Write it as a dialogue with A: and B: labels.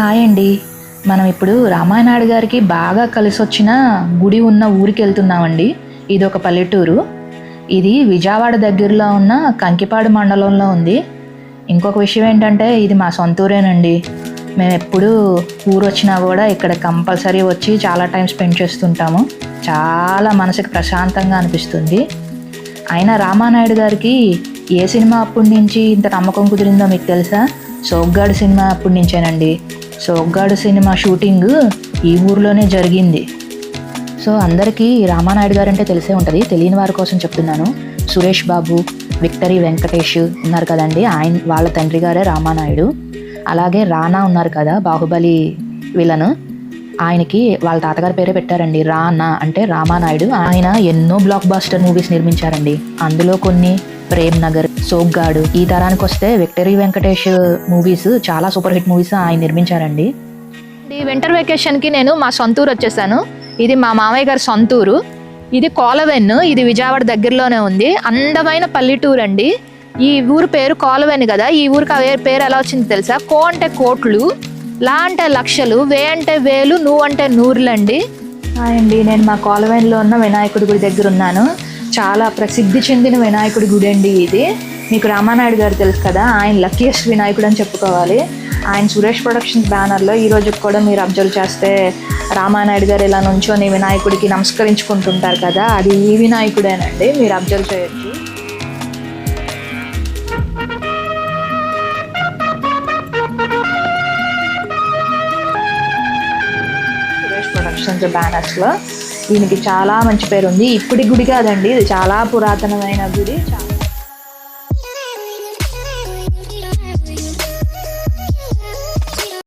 A: Hi అండి. మనం ఇప్పుడు రామానాయుడు గారికి బాగా కలిసి వచ్చిన గుడి ఉన్న ఊరికి వెళ్తున్నామండి. ఇది ఒక పల్లెటూరు. ఇది విజయవాడ దగ్గరలో ఉన్న కంకిపాడు మండలంలో ఉంది. ఇంకొక విషయం ఏంటంటే ఇది మా సొంత ఊరేనండి. మేము ఎప్పుడు ఊరు వచ్చినా కూడా ఇక్కడ కంపల్సరీ వచ్చి చాలా టైం స్పెండ్ చేస్తుంటాము. చాలా మనసుకి ప్రశాంతంగా అనిపిస్తుంది. అయినా రామానాయుడు గారికి ఏ సినిమా అప్పటి నుంచి ఇంత నమ్మకం కుదిరిందో మీకు తెలుసా? సోగ్గాడు సినిమా అప్పటి నుంచేనండి. సోగ్గాడు సినిమా షూటింగ్ ఈ ఊర్లోనే జరిగింది. సో అందరికీ రామానాయుడు గారు అంటే తెలిసే ఉంటుంది. తెలియని వారి కోసం చెప్తున్నాను. సురేష్ బాబు విక్టరీ వెంకటేష్ ఉన్నారు కదండి. ఆయన వాళ్ళ తండ్రి గారే రామానాయుడు. అలాగే రానా ఉన్నారు కదా బాహుబలి విలను. ఆయనకి వాళ్ళ తాతగారి పేరే పెట్టారండి. రానా అంటే రామానాయుడు. ఆయన ఎన్నో బ్లాక్ బాస్టర్ మూవీస్ నిర్మించారండి. అందులో కొన్ని ప్రేమ్ నగర్ సోగ్గాడు. ఈ తరానికి వస్తే విక్టరీ వెంకటేష్ మూవీస్ చాలా సూపర్ హిట్ మూవీస్ ఆయన నిర్మించారండి. ఈ వింటర్ వెకేషన్కి నేను మా సొంత ఊరు వచ్చేసాను. ఇది మా మామయ్య గారి సొంత ఊరు ఇది కోలవెన్ ఇది విజయవాడ దగ్గరలోనే ఉంది. అందమైన పల్లెటూరు అండి. ఈ ఊరు పేరు కోలవెన్ కదా ఈ ఊరికి ఆ పేరు ఎలా వచ్చింది తెలుసా? కో అంటే కోట్లు లా అంటే లక్షలు వే అంటే వేలు నువ్వు అంటే నూరులండి. అండి నేను మా కోలవెన్లో ఉన్న వినాయకుడి గుడి దగ్గర ఉన్నాను. చాలా ప్రసిద్ధి చెందిన వినాయకుడి గుడి అండి ఇది. మీకు రామానాయుడు గారు తెలుసు కదా ఆయన లక్కీయెస్ట్ వినాయకుడు అని చెప్పుకోవాలి. ఆయన సురేష్ ప్రొడక్షన్స్ బ్యానర్లో ఈ రోజు కూడా మీరు అబ్జర్వ్ చేస్తే రామానాయుడు గారు ఇలా నుంచొని వినాయకుడికి నమస్కరించుకుంటుంటారు కదా అది ఈ వినాయకుడేనండి. మీరు అబ్జర్వ్ చేయొచ్చు. సురేష్ ప్రొడక్షన్స్ బ్యానర్స్లో దీనికి చాలా మంచి పేరు ఉంది ఇప్పటి గుడి కాదండి. ఇది చాలా పురాతనమైన గుడి. చాలా